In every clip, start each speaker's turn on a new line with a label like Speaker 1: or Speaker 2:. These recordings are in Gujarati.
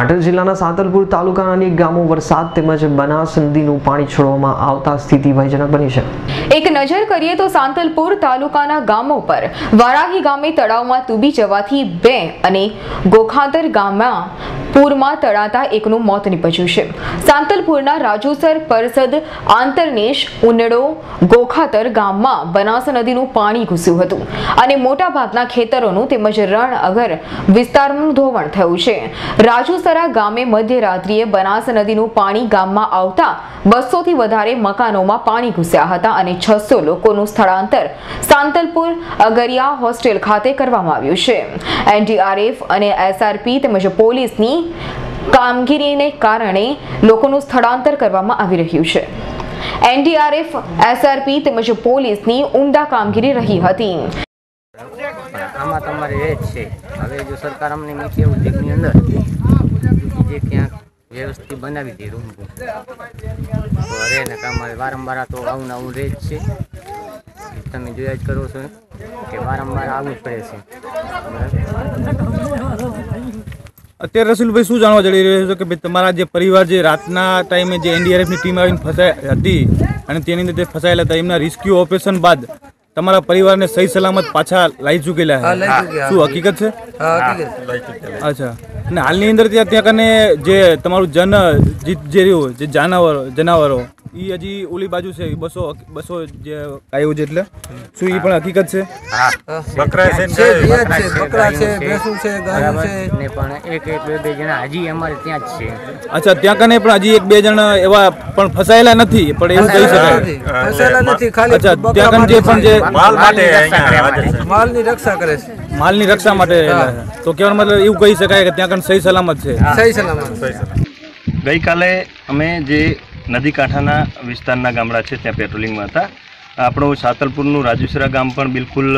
Speaker 1: પાટણ જિલ્લાના સાંતલપુર તાલુકાના અનેક ગામો વરસાદ તેમજ બનાસ નદીનું પાણી છોડવામાં આવતા સ્થિતિ ભયજનક બની છે.
Speaker 2: એક નજર કરીએ તો સાંતલપુર તાલુકાના ગામો પર વારાહી ગામે તળાવમાં ડૂબી જવાથી બે અને ગોખાદર ગામમાં પૂરમાં તળાતા એકનું મોત નીપજ્યું છે. સાંતલપુરના રાજુસર પરસદ આંતરનેશ ઉનડો ગોખાતર ગામમાં બનાસ નદીનું પાણી ઘૂસ્યું હતું અને મોટાભાગના ખેતરોનું તેમજ રણ અગર વિસ્તારનું ધોવાણ થયું છે. રાજુસરા ગામે મધ્યરાત્રિએ બનાસ નદીનું પાણી ગામમાં આવતા બસોથી વધારે મકાનોમાં પાણી ઘૂસ્યા હતા અને છસો લોકોનું સ્થળાંતર સાંતલપુર અગરિયા હોસ્ટેલ ખાતે કરવામાં આવ્યું છે. એનડીઆરએફ અને એસઆરપી તેમજ પોલીસની કામગીરીને કારણે લોકોનું સ્થળાંતર કરવામાં આવી રહ્યું છે. એનડીઆરએફ, એસઆરપી તેમજ પોલીસની ઉમદા કામગીરી રહી હતી.
Speaker 3: આમાં તમારે એ જ છે. હવે જો સરકાર અમને નીચે ઉદ્યોગની અંદર જે ક્યાંક વ્યવસ્થિત બનાવી દે રૂમ તો ને અમારે વારંવાર તો આવું આવું રહે છે. તમે જોયા જ કરો છો કે વારંવાર આવવું જ પડે છે.
Speaker 4: અત્યારે રસુલભાઈ શું જાણવા જડી રહ્યું છે કે ભાઈ તમારા જે પરિવાર જે રાતના ટાઈમે જે એનડીઆરએફની ટીમ આવીને ફસાઈ હતી અને તેની અંદર જે ફસાયેલા હતા એમના રેસ્ક્યુ ઓપરેશન બાદ તમારા પરિવારને સહી સલામત પાછા લાવી ચૂકેલા છે શું હકીકત છે? અચ્છા. અને હાલની અંદર ત્યાં ત્યાં કને જે તમારું જન જીત જે રહ્યું જે જાનવરો જનાવરો એ હજી ઓલી બાજુ છે બસો બસો જે આવ્યું છે એટલે? શું એ પણ હકીકત છે?
Speaker 5: બકરા છે
Speaker 6: બકરા છે ભેંસું છે ગાયું છે.
Speaker 3: ને પણ એક એક બે બે જણા હજી અમારે ત્યાં જ છે.
Speaker 4: અચ્છા ત્યાં કને પણ હજી એક બે જણ એવા પણ ફસાયેલા નથી પણ એવું કહી શકાય.
Speaker 6: ફસાયેલા નથી ખાલી
Speaker 4: અચ્છા ત્યાં કને જે પણ જે
Speaker 5: માલ માટે
Speaker 3: માલની. રક્ષા
Speaker 6: કરે છે.
Speaker 4: માલની રક્ષા માટે તો કેવાનો મતલબ એવું કહી શકાય કે ત્યાં કને સહી સલામત છે.
Speaker 6: સહી સલામત.
Speaker 7: ગઈકાલે અમે જે નદી કાંઠાના વિસ્તારના ગામડા છે, ત્યાં પેટ્રોલિંગમાં હતા. આપણું સાતલપુરનું રાજુસરા ગામ પણ બિલકુલ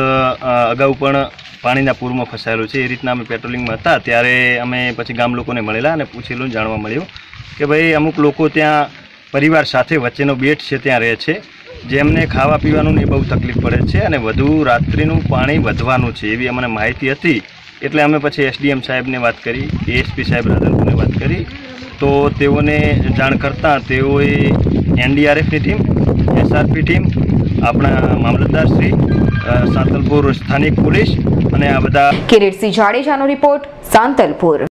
Speaker 7: અગાઉ પણ પાણીના પૂરમાં ફસાયેલું છે. એ રીતના અમે પેટ્રોલિંગમાં હતા. ત્યારે અમે પછી ગામ લોકોને મળેલા અને પૂછેલું, જાણવા મળ્યું કે ભાઈ, અમુક લોકો ત્યાં પરિવાર સાથે વચ્ચેનો બેટ છે, ત્યાં રહે છે. જેમને ખાવા પીવાનું એ બહુ તકલીફ પડે છે અને વધુ રાત્રિનું પાણી વધવાનું છે. એવી અમને માહિતી હતી. એટલે અમે પછી એસડીએમ સાહેબને વાત કરી એએસપી સાહેબ રાધનપુરને વાત કરી. તો તેઓને જાણ કરતાં તેઓએ એનડીઆરએફની ટીમ એસઆરપી ટીમ, આપણા મામલતદાર શ્રી સાંતલપુર સ્થાનિક પોલીસ અને આ બધા
Speaker 2: કિરીટસિંહ જાડેજાનો રિપોર્ટ સાંતલપુર.